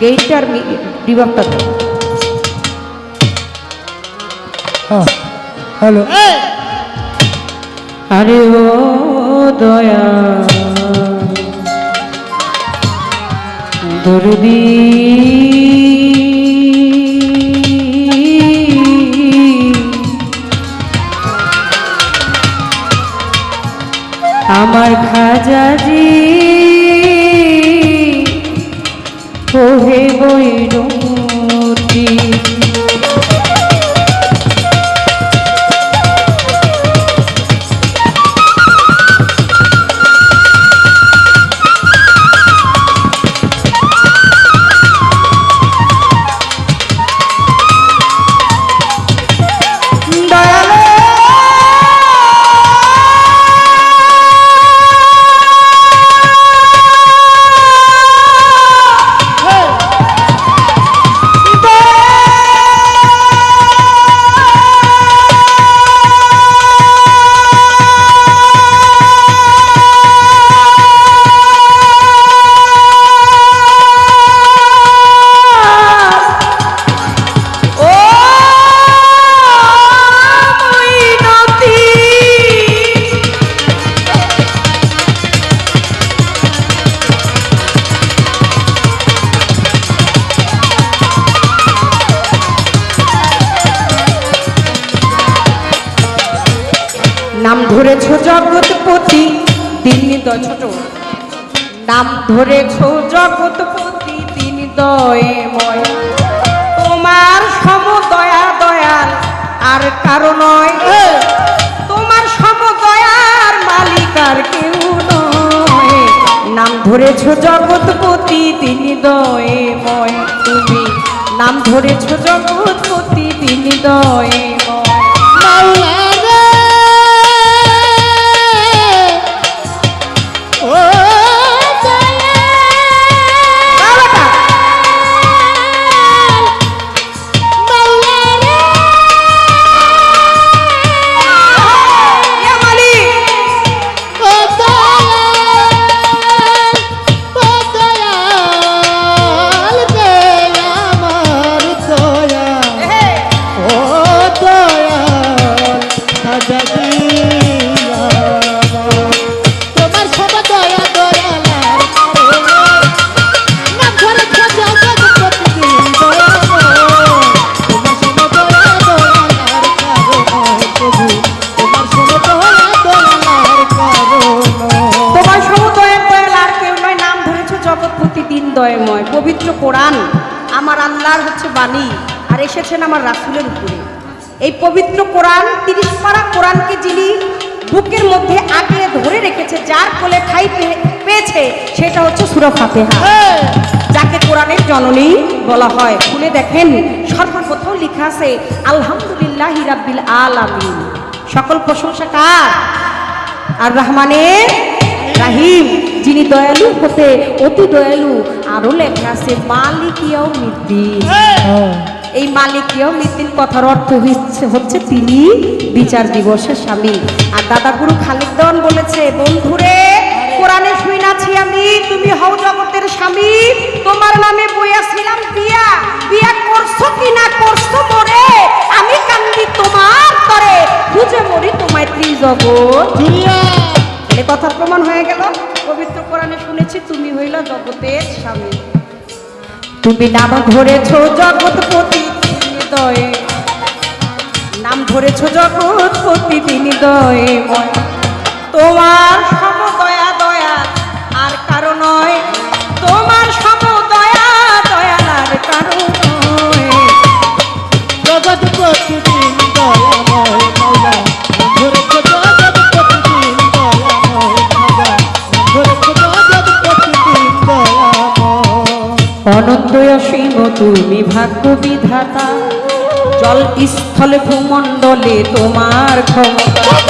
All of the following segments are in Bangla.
গেইটার রিভাবটা দাও। হ্যাঁ হ্যালো। আরে ও দয়া। দরদি আমার খাজাজি ওহে বৈরী জগৎপতি তিনি দ ছোট। নাম ধরেছ জগৎপতি তিনি দয়েময়। তোমার সম দয়া দয়াল আর কারও নয়। তোমার সম দয়ার মালিক আর কেউ নয়। নাম ধরেছ জগৎপতি তিনি দয়েময়। তুমি নাম ধরেছ জগৎপতি তিনি দয়েময়। দয়ময় পবিত্র কোরআন আমার আল্লাহর হচ্ছে বাণী আর এসেছেন আমার রাসুলের উপরে। এই পবিত্র কোরআন, তিরিশ পারা কোরআনকে যিনি বুকের মধ্যে আগলে ধরে রেখেছে, যার কোলে পে- পেয়েছে, সেটা হচ্ছে সুরা ফাতেহা। যাকে কোরআনের জননী বলা হয়। খুলে দেখেন, সর্বপ্রথম লেখা আছে, আলহামদুলিল্লাহ হিরাবিল আল আলামিন। সকল প্রশংসা কার? আর রহমানের রাহিম যিনি দয়ালু হতে অতি দয়ালু আরও লেখা আছে মালিকিয়াও মিদ্দিন এই মালিকিয়াও মিদ্দিন কথার অর্থ হচ্ছে হচ্ছে তিনি বিচার দিবসের স্বামী। আর দাদা গুরু খালিদ দেওয়ান বলেছে বন্ধুরে কোরআনে শুইনাছি আমি তুমি হও জগতের স্বামী। তোমার নামে বইয়াছিলাম বিয়া। বিয়া করছ কি না করছ মরে? আমি কান্দি তোমার তরে খুঁজে মরি তোমায় ত্রিজগৎ। এ কথা প্রমাণ হয়ে গেল। পবিত্র কোরআনে শুনেছি, তুমি হইল জগতের স্বামী। তুমি নাম ধরেছ জগৎপতি তিনি দয়ে নাম ধরেছ জগৎপতি তিনি দয়ে তোমার তুমি ভাগ্য বিধাতা জল স্থলে ভূমণ্ডলে তোমার ক্ষমতা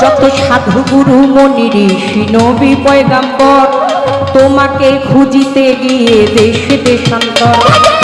যত সাধু গুরু মনির ঋষি নবী পয়গাম্বর তোমাকে খুঁজিতে গিয়ে দেশে দেশান্তর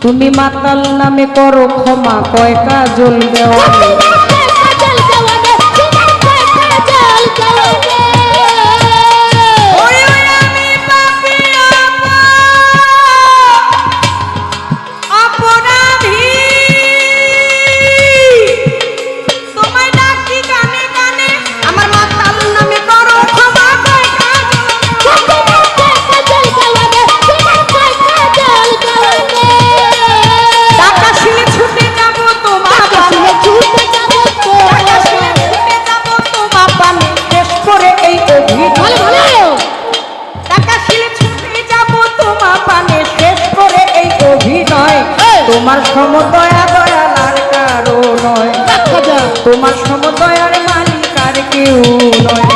তুমি মাতাল নামে করো ক্ষমা কয় কাজল দেওয়া তোমার সমতয়া দয়া আর কারও নয়। তোমার সমতয়ার মালিকার কেউ নয়।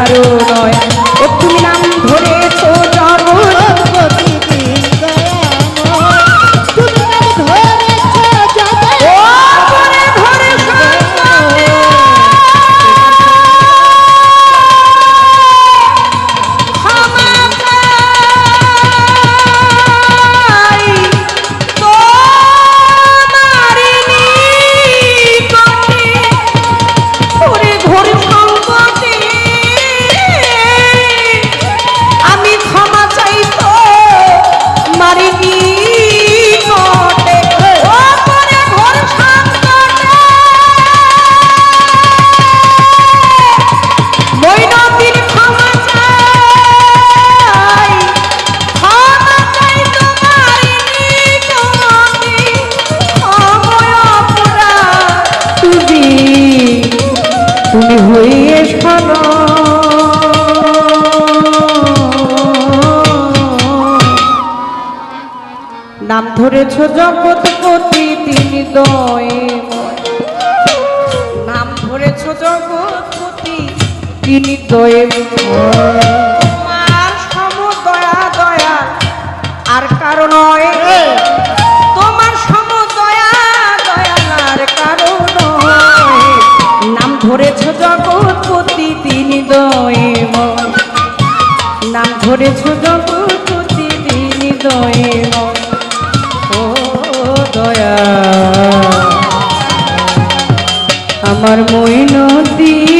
কারণ নাম ধরেছ জগৎপতি তিনি দয়ে নাম ধরেছ জগৎপতি তিনি দয়ে করেছ জগতি দিন দয়ে ও দয়া। আমার মইনদী